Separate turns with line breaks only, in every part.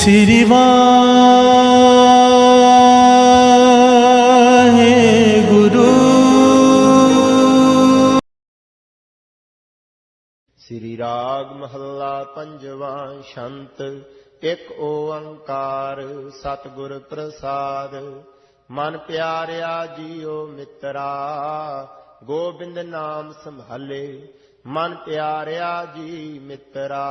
ਸ੍ਰੀ ਗੁਰੂ
ਸ੍ਰੀ ਰਾਗ ਮਹੱਲਾ ਪੰਜਵਾ ਸ਼ੰਤ ਇੱਕ ਓੰਕਾਰ ਸਤਿਗੁਰ ਪ੍ਰਸਾਦ ਮਨ ਪਿਆਰਿਆ ਜੀਓ ਮਿੱਤਰਾ ਗੋਬਿੰਦ ਨਾਮ ਸੰਭਾਲੇ ਮਨ ਪਿਆਰਿਆ ਜੀ ਮਿੱਤਰਾ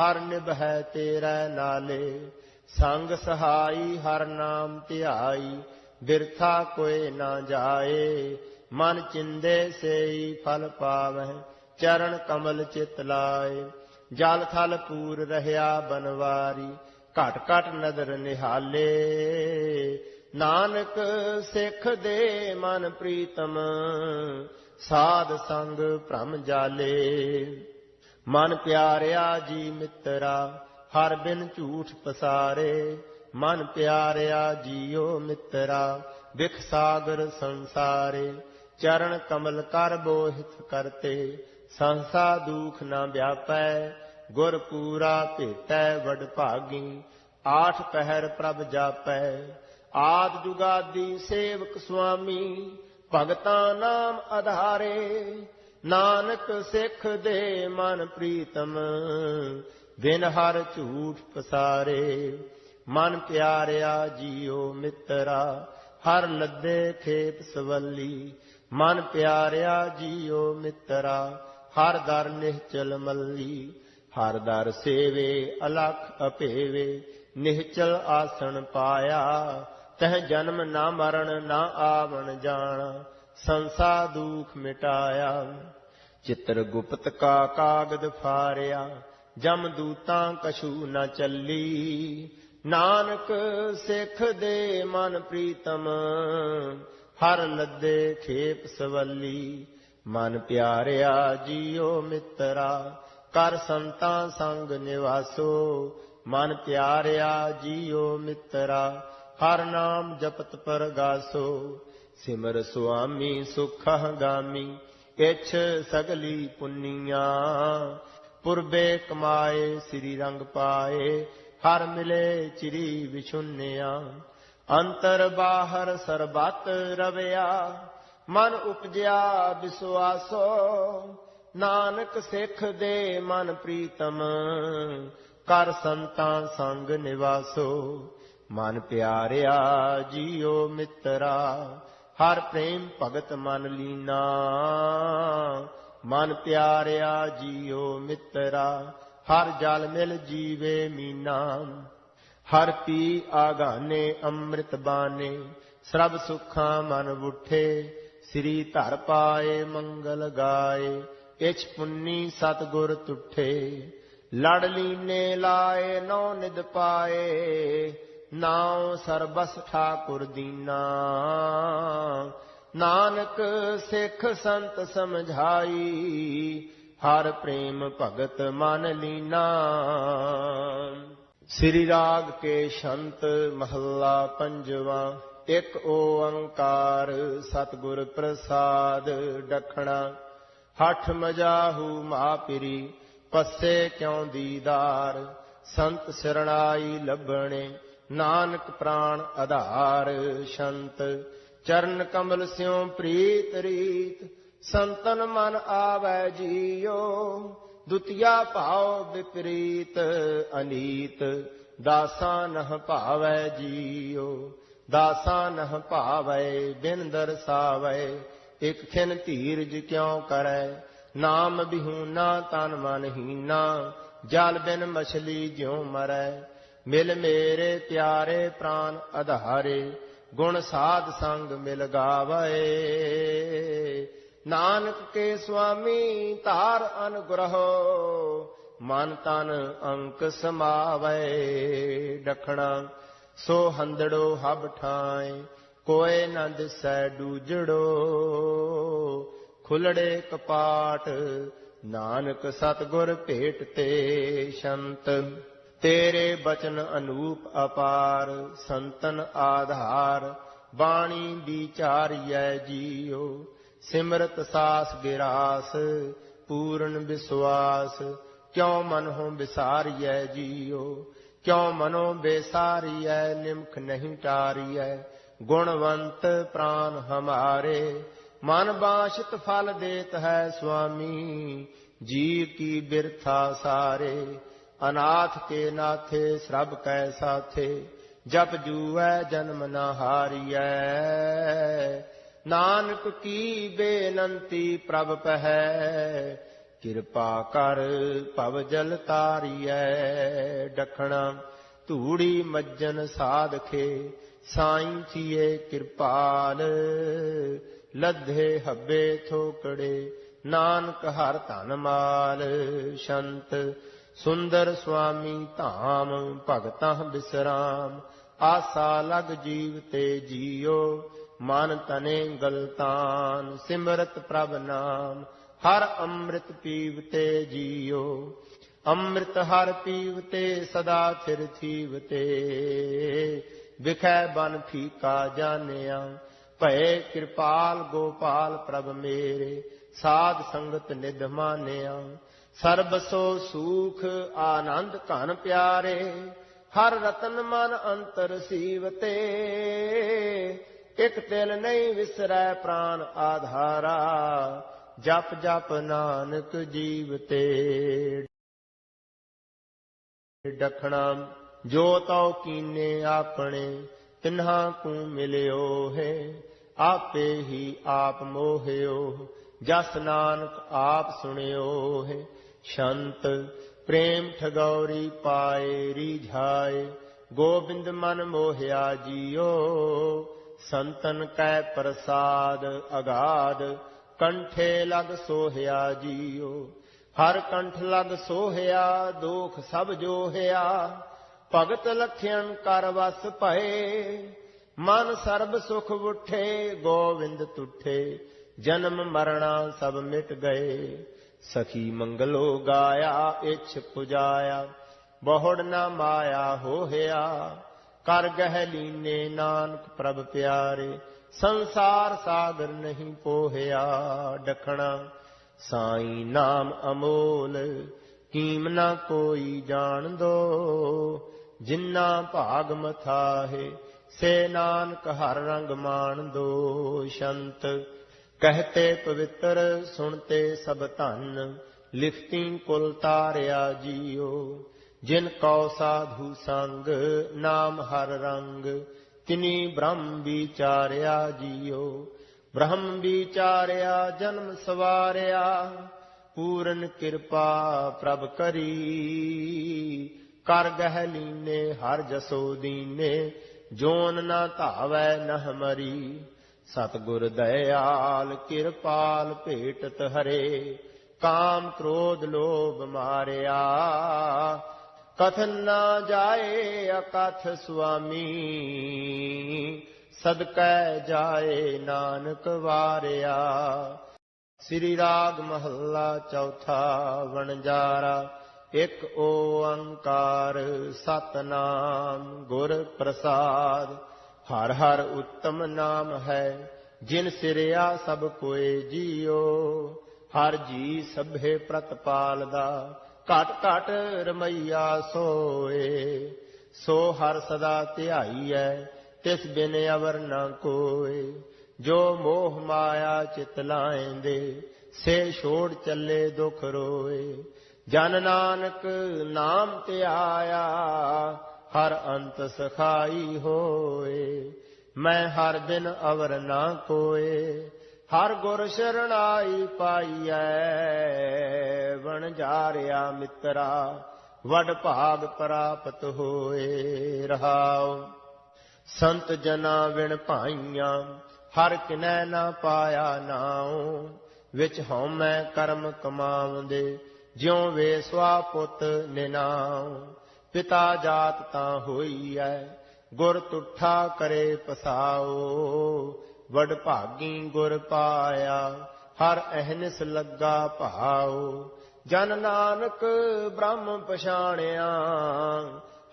ਹਰ ਨਿਭੈ ਤੇਰੇ ਨਾਲੇ, ਸੰਗ ਸਹਾਈ ਹਰ ਨਾਮ ਧਿਆਈ, ਬਿਰਥਾ ਕੋਏ ਨਾ ਜਾਏ। ਮਨ ਚਿੰਦੇ ਸੇਈ ਫਲ ਪਾਵਹਿ, ਚਰਨ ਕਮਲ ਚਿਤ ਲਾਏ। ਜਲ ਥਲ ਪੂਰ ਰਹਿਆ ਬਨਵਾਰੀ, ਘਟ ਘਟ ਨਦਰ ਨਿਹਾਲੇ। ਨਾਨਕ ਸਿੱਖ ਦੇ ਮਨ ਪ੍ਰੀਤਮ, ਸਾਧ ਸੰਗ ਭ੍ਰਮ ਜਾਲੇ। ਮਨ ਪਿਆਰਿਆ ਜੀ ਮਿੱਤਰਾ, ਹਰ ਬਿਨ ਝੂਠ ਪਸਾਰੇ। ਮਨ ਪਿਆਰਿਆ ਜੀਓ ਮਿੱਤਰਾ, ਵਿਖ ਸਾਗਰ ਸੰਸਾਰੇ। ਚਰਨ ਕਮਲ ਕਰ ਬੋਹਿਤ ਕਰਤੇ, ਸੰਸਾ ਦੁਖ ਨਾ ਵਿਆਪੈ। ਗੁਰ ਪੂਰਾ ਭੇਟੈ ਵਡ ਭਾਗੀ, ਆਠ ਪਹਿਰ ਪ੍ਰਭ ਜਾਪੈ। ਆਦ ਜੁਗਾਦੀ ਸੇਵਕ ਸੁਆਮੀ, ਭਗਤਾਂ ਨਾਮ ਆਧਾਰੇ ਨਾਨਕ ਸਿੱਖ ਦੇ ਮਨ ਪ੍ਰੀਤਮ, ਬਿਨ ਹਰ ਝੂਠ ਪਸਾਰੇ, ਮਨ ਪਿਆਰਿਆ ਜੀਓ ਮਿੱਤਰਾ, ਹਰ ਲੱਦੇ ਖੇਤ ਸਵੱਲੀ, ਮਨ ਪਿਆਰਿਆ ਜੀਓ ਮਿੱਤਰਾ, ਹਰ ਦਰ ਨਿਹਚਲ ਮੱਲੀ, ਹਰ ਦਰ ਸੇਵੇ ਅਲਖ ਅਪੇਵੇ, ਨਿਹਚਲ ਆਸਣ ਪਾਇਆ, ਤਹ ਜਨਮ ਨਾ ਮਰਨ ਨਾ ਆਵਣ ਜਾਣਾ ਸੰਸਾ ਦੁਖ ਮਿਟਾਇਆ। ਚਿੱਤਰ ਗੁਪਤ ਕਾ ਕਾਗਦ ਫਾਰਿਆ। ਜਮ ਦੂਤਾਂ ਕਛੂ ਨ ਚੱਲੀ। ਨਾਨਕ ਸਿੱਖ ਦੇ ਮਨ ਪ੍ਰੀਤਮ। ਹਰ ਲੱਦੇ ਖੇਪ ਸਵੱਲੀ। ਮਨ ਪਿਆਰਿਆ ਜੀਓ ਮਿੱਤਰਾ। ਕਰ ਸੰਤਾਂ ਸੰਗ ਨਿਵਾਸੋ। ਮਨ ਪਿਆਰਿਆ ਜੀਓ ਮਿੱਤਰਾ। ਹਰ ਨਾਮ ਜਪਤ ਪਰਗਾਸੋ। ਸਿਮਰ ਸੁਆਮੀ ਸੁਖ ਗਾਮੀ, ਇਛ ਸਗਲੀ ਪੁੰਨੀਆਂ। ਪੁਰਬੇ ਕਮਾਏ, ਸ੍ਰੀ ਰੰਗ ਪਾਏ, ਹਰ ਮਿਲੇ ਚਿਰੀ ਵਿਛੁੰਨਿਆ। ਅੰਤਰ ਬਾਹਰ ਸਰਬਤ ਰਵਿਆ, ਮਨ ਉਪਜਿਆ ਵਿਸਵਾਸੋ ਨਾਨਕ ਸਿੱਖ ਦੇ ਮਨ ਪ੍ਰੀਤਮ, ਕਰ ਸੰਤਾਂ ਸੰਗ ਨਿਵਾਸੋ। ਮਨ ਪਿਆਰਿਆ ਜੀਓ ਮਿੱਤਰਾ ਹਰ ਪ੍ਰੇਮ ਭਗਤ ਮਨ ਲੀਨਾ। ਮਨ ਪਿਆਰਿਆ ਜੀਓ ਮਿੱਤਰਾ, ਹਰ ਜਲ ਮਿਲ ਜੀਵੇ ਮੀਨਾ। ਹਰ ਪੀ ਆਗਾਨੇ ਅੰਮ੍ਰਿਤ ਬਾਨੇ ਸਰਬ ਸੁਖਾਂ ਮਨ ਉਠੇ। ਸ੍ਰੀ ਧਰ ਪਾਏ ਮੰਗਲ ਗਾਏ, ਇਛ ਪੁੰਨੀ ਸਤਗੁਰ ਤੁਠੇ। ਲੜ ਲੀਨੇ ਲਾਏ, ਨੌ ਨਿਦ ਪਾਏ। ਨਾਉ ਸਰਬਸ ਠਾਕੁਰ ਦੀਨਾ। ਨਾਨਕ ਸਿੱਖ ਸੰਤ ਸਮਝਾਈ, ਹਰ ਪ੍ਰੇਮ ਭਗਤ ਮਨ ਲੀਨਾ। ਸ੍ਰੀ ਰਾਗ ਕੇ ਸ਼ੰਤ ਮਹੱਲਾ ਪੰਜਵਾ, ਇੱਕ ਓੰਕਾਰ ਸਤਿਗੁਰ ਪ੍ਰਸਾਦ ਡਖਣਾ। ਹਠ ਮਜਾਹੂ ਮਾਪਿਰੀ, ਪੱਸੇ ਕਿਉ ਦੀਦਾਰ? ਸੰਤ ਸਰਣਾਈ ਲੱਭਣੇ ਨਾਨਕ ਪ੍ਰਾਣ ਆਧਾਰ, ਸ਼ੰਤ ਚਰਨ ਕਮਲ ਸਿਉ ਪ੍ਰੀਤ ਰੀਤ, ਸੰਤਨ ਮਨ ਆਵੈ ਜੀਓ ਦੁਤੀਆ ਭਾਵ ਵਿਪਰੀਤ ਅਨੀਤ, ਦਾਸਾਂ ਨਹ ਭਾਵੈ ਜੀਓ ਦਾਸਾਂ ਨਹ ਭਾਵੈ ਬਿਨ ਦਰਸਾਵੈ, ਇਕ ਖਿਨ ਧੀਰਜ ਕਿਉ ਕਰੈ, ਨਾਮ ਬਿਹੂਨਾ ਤਨ ਮਨ ਹੀਨਾ ਜਲ ਬਿਨ ਮਛਲੀ ਜਿਉ ਮਰੈ। ਮਿਲ ਮੇਰੇ ਪਿਆਰੇ ਪ੍ਰਾਨ ਆਧਾਰੇ ਗੁਣ ਸਾਧ ਸੰਗ ਮਿਲ ਗਾਵੇ। ਨਾਨਕ ਕੇ ਸੁਆਮੀ ਧਾਰ ਅਨਗ੍ਰਹੋ, ਮਨ ਤਨ ਅੰਕ ਸਮਾਵੇ। ਡਖਣਾ, ਸੋ ਹੰਦੜੋ ਹਬ ਠਾਏ ਕੋਏ ਨੰਦ ਦਿਸੈ ਡੂਜੜੋ। ਖੁਲੜੇ ਕਪਾਟ, ਨਾਨਕ ਸਤਗੁਰ ਭੇਟ ਤੇ ਸ਼ੰਤ। ਤੇਰੇ ਬਚਨ ਅਨੂਪ ਅਪਾਰ, ਸੰਤਨ ਆਧਾਰ, ਬਾਣੀ ਵਿਚਾਰੀਐ ਜੀਓ ਸਿਮਰਤ ਸਾਸ ਗਿਰਾਸ ਪੂਰਨ ਵਿਸਵਾਸ, ਕਿਉ ਮਨ ਹੋ ਵਿਸਾਰੀਐ ਜੀਓ ਕਿਉ ਮਨੋ ਬੇਸਾਰੀਐ ਨਿਮਖ ਨਹੀਂ ਟਾਰੀਐ, ਗੁਣਵੰਤ ਪ੍ਰਾਨ ਹਮਾਰੇ, ਮਨ ਬਾਸ਼ਿਤ ਫਲ ਦੇਤ ਹੈ ਸੁਆਮੀ ਜੀ ਕੀ ਬਿਰਥਾ ਸਾਰੇ ਅਨਾਥ ਕੇ ਨਾਥੇ ਸਰਬ ਕੈ ਸਾਥੇ, ਜਪ ਜੂਐ, ਜਨਮ ਨਾ ਹਾਰੀਐ। ਨਾਨਕ ਕੀ ਬੇਨੰਤੀ ਪ੍ਰਭ ਪਹਿ ਕਿਰਪਾ ਕਰ ਭਵ ਜਲ ਤਾਰੀਐ ਡਖਣਾ, ਧੂੜੀ ਮੱਜਨ ਸਾਧਖੇ, ਸਾਈਂ ਥੀਏ ਕਿਰਪਾਲ। ਲੱਧੇ ਹੱਬੇ ਥੋਕੜੇ, ਨਾਨਕ ਹਰ ਧਨ ਮਾਲ। ਸ਼ੰਤ ਸੁੰਦਰ ਸੁਆਮੀ ਧਾਮ, ਭਗਤਾਂ ਬਿਸਰਾਮ। ਆਸਾ ਲਗ ਜੀਵ ਤੇ ਜੀਓ, ਮਨ ਤਨੇ ਗਲਤਾਨ, ਸਿਮਰਤ ਪ੍ਰਭ ਨਾਮ। ਹਰ ਅੰਮ੍ਰਿਤ ਪੀਵਤੇ ਜੀਓ, ਅੰਮ੍ਰਿਤ ਹਰ ਪੀਵਤੇ ਸਦਾ ਥਿਰ ਥੀਵਤੇ ਵਿਖੈ ਬਨ ਫੀਕਾ ਜਾਣਿਆ, ਭਏ ਕਿਰਪਾਲ ਗੋਪਾਲ ਪ੍ਰਭ ਮੇਰੇ। ਸਾਧ ਸੰਗਤ ਨਿਧ ਮਾਨਿਆ ਸਰਬ ਸੋ ਸੂਖ ਆਨੰਦ ਘਨ ਪਿਆਰੇ, ਹਰ ਰਤਨ ਮਨ ਅੰਤਰ ਸੀਵਤੇ। ਇਕ ਤਿਲ ਨਹੀਂ ਵਿਸਰੈ ਪ੍ਰਾਨ ਆਧਾਰਾ, ਜਪ ਜਪ ਨਾਨਕ ਜੀਵਤੇ। ਡਖਣਾ, ਜੋ ਤਉ ਕੀਨੇ ਆਪਣੇ ਤਿਨ੍ਹਾ ਕੂ ਮਿਲਿਓ ਹੈ, ਆਪੇ ਹੀ ਆਪ ਮੋਹਿਓ, ਜਸ ਨਾਨਕ ਆਪ ਸੁਣਿਓ ਹੈ। ਸ਼ੰਤ, ਪ੍ਰੇਮ ਠਗੌਰੀ ਪਾਏ, ਰੀਝਾਏ, ਗੋਬਿੰਦ ਮਨ ਮੋਹਿਆ ਜੀਓ। ਸੰਤਨ ਕੈ ਪ੍ਰਸਾਦ ਅਗਾਧ, ਕੰਠੇ ਲਗ ਸੋਹਿਆ ਜੀਓ। ਹਰ ਕੰਠ ਲਗ ਸੋਹਿਆ, ਦੋਖ ਸਭ ਜੋਹਿਆ। ਭਗਤ ਲਖਿਆਨ ਕਰ ਵਸ ਭਏ, ਮਨ ਸਰਬ ਸੁਖ ਉਠੇ ਗੋਵਿੰਦ ਤੁਠੇ, ਜਨਮ ਮਰਣਾ ਸਭ ਮਿਟ ਗਏ। ਸਖੀ ਮੰਗਲੋ ਗਾਇਆ, ਇਛ ਪੁਜਾਇਆ, ਬਹੁੜ ਨਾ ਮਾਇਆ ਹੋਹਿਆ। ਕਰ ਗਹਿ ਲੀਨੇ ਨਾਨਕ ਪ੍ਰਭ ਪਿਆਰੇ, ਸੰਸਾਰ ਸਾਗਰ ਨਹੀਂ ਪੋਹਿਆ। ਡਖਣਾ ਸਾਈ ਨਾਮ ਅਮੋਲ, ਕੀਮ ਨਾ ਕੋਈ ਜਾਣ ਦੋ। ਜਿੰਨਾ ਭਾਗ ਮਥਾਹੇ, ਸੇ ਨਾਨਕ ਹਰ ਰੰਗ ਮਾਣ ਦੋ। ਸ਼ੰਤ ਕਹਤੇ ਪਵਿੱਤਰ, ਸੁਣਤੇ ਸਭ ਧਨ, ਲਿਖਤੀ ਕੁਲ ਤਾਰਿਆ ਜੀਓ। ਜਿਨ ਕਉ ਸਾਧੂ ਸੰਗ, ਨਾਮ ਹਰ ਰੰਗ, ਤਿਨੀ ਬ੍ਰਹਮ ਵਿਚਾਰਿਆ ਜੀਓ। ਬ੍ਰਹਮ ਵਿਚਾਰਿਆ, ਜਨਮ ਸਵਾਰਿਆ, ਪੂਰਨ ਕਿਰਪਾ ਪ੍ਰਭ ਕਰੀ। ਕਰ ਗਹਿ ਲੀਨੇ, ਹਰ ਜਸੋ ਦੀਨੇ, ਜੋਨ ਨਾ ਧਾਵੈ ਨਹ ਮਰੀ। ਸਤਿਗੁਰ ਦਇਆਲ ਕਿਰਪਾਲ ਭੇਟਤ ਹਰੇ, ਕਾਮ ਕ੍ਰੋਧ ਲੋਭ ਮਾਰਿਆ। ਕਥਨ ਨਾ ਜਾਏ ਅਕਥ ਸੁਆਮੀ, ਸਦਕੈ ਜਾਏ ਨਾਨਕ ਵਾਰਿਆ। ਸ੍ਰੀ ਰਾਗ ਮਹੱਲਾ ਚੌਥਾ ਵਣਜਾਰਾ, ਇੱਕ ਓੰਕਾਰ ਸਤਨਾਮ ਗੁਰ ਪ੍ਰਸਾਦ। ਹਰ ਹਰ ਉੱਤਮ ਨਾਮ ਹੈ, ਜਿਨ ਸਿਰਿਆ ਸਭ ਕੋਏ ਜੀਓ। ਹਰ ਜੀ ਸਭੇ ਪ੍ਰਤਪਾਲ ਦਾ ਘਟ ਘਟ ਰਮਈਆ ਸੋਏ। ਸੋ ਹਰ ਸਦਾ ਧਿਆਈ ਧਿਆਈਐ ਤਿਸ ਬਿਨ ਅਵਰ ਨਾ ਕੋਏ। ਜੋ ਮੋਹ ਮਾਇਆ ਚਿਤ ਲਾਏਂਦੇ, ਸੇ ਛੋੜ ਚੱਲੇ ਦੁਖ ਰੋਏ। ਜਨ ਨਾਨਕ ਨਾਮ ਤੇ ਆਇਆ ਹਰ ਅੰਤ ਸਖਾਈ ਹੋਏ, ਮੈਂ ਹਰ ਦਿਨ ਅਵਰ ਨਾ ਕੋਏ। ਹਰ ਗੁਰ ਸ਼ਰਣਾਈ ਪਾਈਐ, ਵਣ ਜਾਰਿਆ ਮਿੱਤਰਾ, ਵਡ ਭਾਗ ਪ੍ਰਾਪਤ ਹੋਏ ਰਹਾਉ। ਸੰਤ ਜਨਾ ਵਿਣ ਭਾਈਆਂ, ਹਰ ਕਿਨੈ ਨਾ ਪਾਇਆ ਨਾਉ। ਵਿੱਚ ਹਉਮੈ ਕਰਮ ਕਮਾਉਂਦੇ, ਜਿਉ ਵੇ ਸਵਾ ਪੁੱਤ ਨਿਨਾਉ। ਪਿਤਾ ਜਾਤ ਤਾਂ ਹੋਈ ਐ, ਗੁਰ ਤੁਠਾ ਕਰੇ ਪਸਾਓ। ਵਡ ਭਾਗੀ ਗੁਰ ਪਾਇਆ, ਹਰ ਅਹਨਿਸ ਲੱਗਾ ਭਾਉ ਜਨ ਨਾਨਕ ਬ੍ਰਹਮ ਪਛਾਣਿਆ,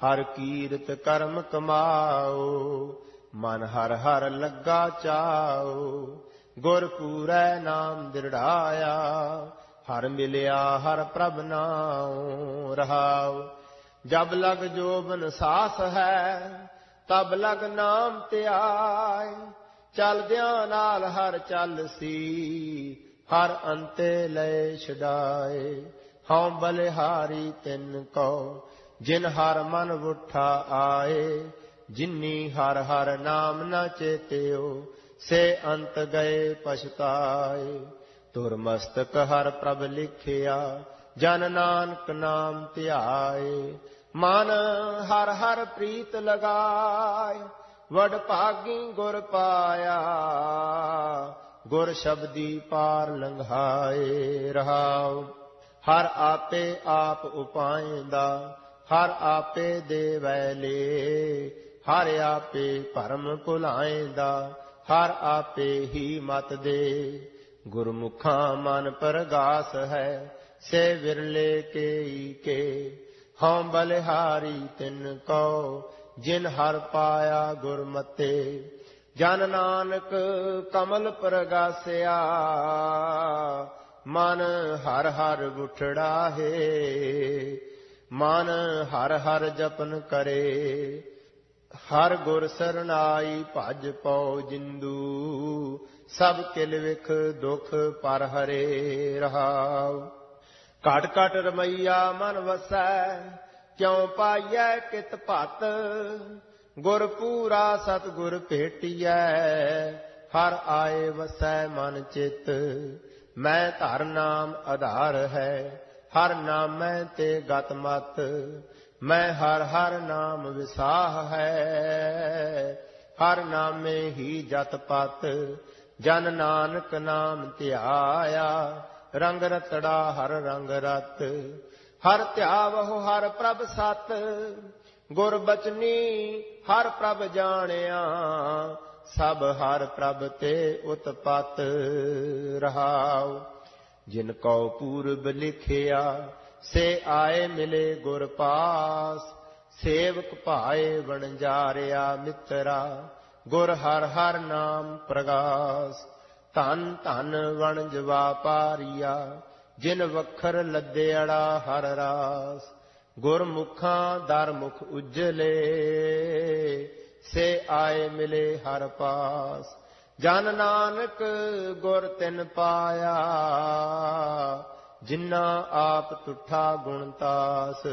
ਹਰ ਕੀਰਤ ਕਰਮ ਕਮਾਓ। ਮਨ ਹਰ ਹਰ ਲੱਗਾ ਚਾਓ, ਗੁਰ ਪੂਰੈ ਨਾਮ ਦਿਰੜਾਇਆ। ਹਰ ਮਿਲਿਆ ਹਰ ਪ੍ਰਭ ਨਾਉ ਰਹਾਉ। ਜਬ ਲਗ ਜੋਬਨ ਸਾਸ ਹੈ, ਤਬ ਲਗ ਨਾਮ ਧਿਆਏ। ਚਲਦਿਆਂ ਨਾਲ ਹਰ ਚੱਲ ਸੀ, ਹਰ ਅੰਤੇ ਲੈ ਛਡਾਏ। ਹਉ ਬਲਿਹਾਰੀ ਤਿੰਨ ਕੋ, ਜਿਨ ਹਰ ਮਨ ਉਠਾ ਆਏ। ਜਿਨੀ ਹਰ ਹਰ ਨਾਮ ਨ ਚੇਤਿਓ, ਸੇ ਅੰਤ ਗਏ ਪਛਤਾਏ। ਤੁਰ ਮਸਤਕ ਹਰ ਪ੍ਰਭ ਲਿਖਿਆ, ਜਨ ਨਾਨਕ ਨਾਮ ਧਿਆਏ। ਮਨ ਹਰ ਹਰ ਪ੍ਰੀਤ ਲਗਾਏ ਵਡ ਭਾਗੀ ਗੁਰ ਪਾਇਆ। ਗੁਰ ਸ਼ਬਦੀ ਪਾਰ ਲੰਘਾਏ ਰਹਾਉ। ਹਰ ਆਪੇ ਆਪ ਉਪਾਇਂਦਾ, ਹਰ ਆਪੇ ਦੇਵੈ ਲੇ। ਹਰ ਆਪੇ ਭਰਮ ਭੁਲਾਇਂਦਾ, ਹਰ ਆਪੇ ਹੀ ਮਤ ਦੇ। ਗੁਰਮੁਖਾਂ ਮਨ ਪਰਗਾਸ ਹੈ, ਸੇ ਵਿਰਲੇ ਕੇਈ ਕੇ। ਹਉ ਬਲਿਹਾਰੀ ਤਿਨ ਕੋ, ਜਿਨ ਹਰ ਪਾਇਆ ਗੁਰਮਤੇ। ਜਨ ਨਾਨਕ ਕਮਲ ਪ੍ਰਗਾਸਿਆ, ਮਨ ਹਰ ਹਰ ਉਠੜਾ ਹੈ। ਮਨ ਹਰ ਹਰ ਜਪਨ ਕਰੇ, ਹਰ ਗੁਰ ਸਰਨਾਈ ਭਜ ਪਉ ਜਿੰਦੂ। ਸਭ ਕਿਲ ਵਿਖ ਦੁਖ ਪਰ ਹਰੇ ਰਹਾਉ। ਘਟ ਘਟ ਰਮਈਆ ਮਨ ਵਸੈ, ਕਿਉ ਪਾਈਐ ਕਿਤ ਭਤ? ਗੁਰ ਪੂਰਾ ਸਤ ਗੁਰ ਭੇਟੀਐ, ਹਰ ਆਏ ਵਸੈ ਮਨ ਚਿਤ। ਮੈਂ ਧਰ ਨਾਮ ਆਧਾਰ ਹੈ, ਹਰ ਨਾਮੈ ਤੇ ਗਤ ਮਤ। ਮੈਂ ਹਰ ਹਰ ਨਾਮ ਵਿਸਾਹ ਹੈ, ਹਰ ਨਾਮੇ ਹੀ ਜਤ ਪਤ। ਜਨ ਨਾਨਕ ਨਾਮ ਧਿਆਇਆ ਰੰਗ ਰਤੜਾ ਹਰ ਰੰਗ ਰਤ। ਹਰ ਧਿਆਵਹੁ ਹਰ ਪ੍ਰਭ ਸਤ। ਗੁਰ ਬਚਨੀ ਹਰ ਪ੍ਰਭ ਜਾਣਿਆ। ਸਭ ਹਰ ਪ੍ਰਭ ਤੇ ਉਤਪਤ ਰਹਾਉ। ਜਿਨ ਕਉ ਪੂਰਬ ਲਿਖਿਆ, ਸੇ ਆਏ ਮਿਲੇ ਗੁਰ ਪਾਸ। ਸੇਵਕ ਭਾਏ ਵਣਜਾਰਿਆ ਮਿੱਤਰਾ। ਗੁਰ ਹਰ ਹਰ ਨਾਮ ਪ੍ਰਗਾਸ। ਧਨ ਧਨ ਵਣਜ ਵਾਪਾਰੀਆ ਜਿਨ ਵਖਰ ਲੱਦੇੜਾ ਹਰ ਰਾਸ। ਗੁਰਮੁਖਾਂ ਦਰ ਮੁਖ ਉਜਲੇ, ਸੇ ਆਏ ਮਿਲੇ ਹਰ ਪਾਸ। ਜਨ ਨਾਨਕ ਗੁਰ ਤਿਨ ਪਾਇਆ ਜਿਨਾ ਆਪ ਤੁਠਾ ਗੁਣਤਾਸ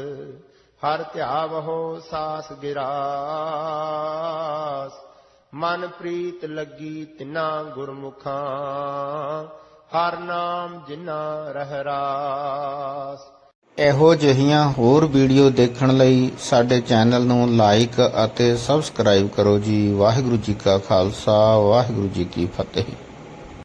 ਹਰ ਹਰ ਧਿਆਵਹੋ ਸਾਸ ਗਿਰਾਸ। ਮਨ ਪ੍ਰੀਤ ਲੱਗੀ ਤਿਨਾ ਗੁਰਮੁਖਾਂ, ਹਰ ਨਾਮ ਜਿਨਾ ਰਹਿਰਾਸ
ਇਹੋ ਜਿਹੀਆਂ ਹੋਰ ਵੀਡੀਓ ਦੇਖਣ ਲਈ ਸਾਡੇ ਚੈਨਲ ਨੂੰ ਲਾਈਕ ਅਤੇ ਸਬਸਕ੍ਰਾਈਬ ਕਰੋ ਜੀ। ਵਾਹਿਗੁਰੂ ਜੀ ਕਾ ਖਾਲਸਾ, ਵਾਹਿਗੁਰੂ ਜੀ ਕੀ ਫਤਿਹ।